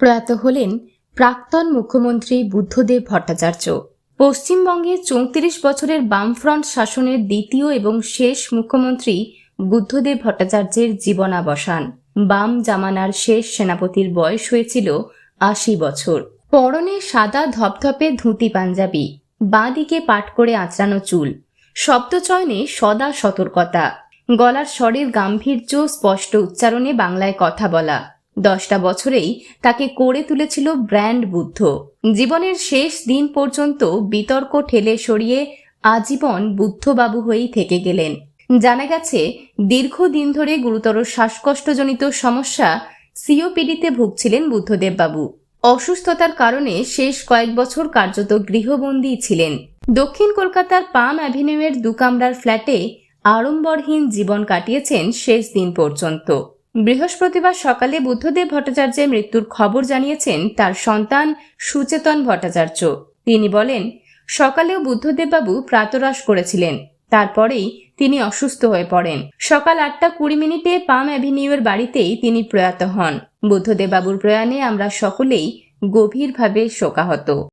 প্রয়াত হলেন প্রাক্তন মুখ্যমন্ত্রী বুদ্ধদেব ভট্টাচার্য। পশ্চিমবঙ্গে চৌত্রিশ বছরের বামফ্রন্ট শাসনের দ্বিতীয় এবং শেষ মুখ্যমন্ত্রী বুদ্ধদেব ভট্টাচার্যের জীবনাবসান। বাম জামানার শেষ সেনাপতির বয়স হয়েছিল আশি বছর। পরনে সাদা ধপধপে ধুতি পাঞ্জাবি বাঁ দিকে পাট করে আঁচড়ানো চুল, শব্দচয়নে সদা সতর্কতা, গলার স্বরের গাম্ভীর্য স্পষ্ট উচ্চারণে বাংলায় কথা বলা। দশটা বছরেই তাকে করে তুলেছিল ব্র্যান্ড বুদ্ধ। জীবনের শেষ দিন পর্যন্ত বিতর্ক ঠেলে সরিয়ে আজীবন বুদ্ধবাবু হয়েই থেকে গেলেন। জানা গেছে, দীর্ঘদিন ধরে গুরুতর শ্বাসকষ্টজনিত সমস্যা সিওপিডিতে ভুগছিলেন বুদ্ধদেব বাবু অসুস্থতার কারণে শেষ কয়েক বছর কার্যত গৃহবন্দী ছিলেন। দক্ষিণ কলকাতার পাম অ্যাভিনিউয়ের দুকামরার ফ্ল্যাটে আড়ম্বরহীন জীবন কাটিয়েছেন শেষ দিন পর্যন্ত। বৃহস্পতিবার সকালে বুদ্ধদেব ভট্টাচার্যের মৃত্যুর খবর জানিয়েছেন তার সন্তান সুচেতন ভট্টাচার্য। তিনি বলেন, সকালেও বুদ্ধদেববাবু প্রাতরাস করেছিলেন, তারপরেই তিনি অসুস্থ হয়ে পড়েন। সকাল আটটা কুড়ি মিনিটে পাম অ্যাভিনিউয়ের বাড়িতেই তিনি প্রয়াত হন। বুদ্ধদেববাবুর প্রয়াণে আমরা সকলেই গভীরভাবে শোকাহত।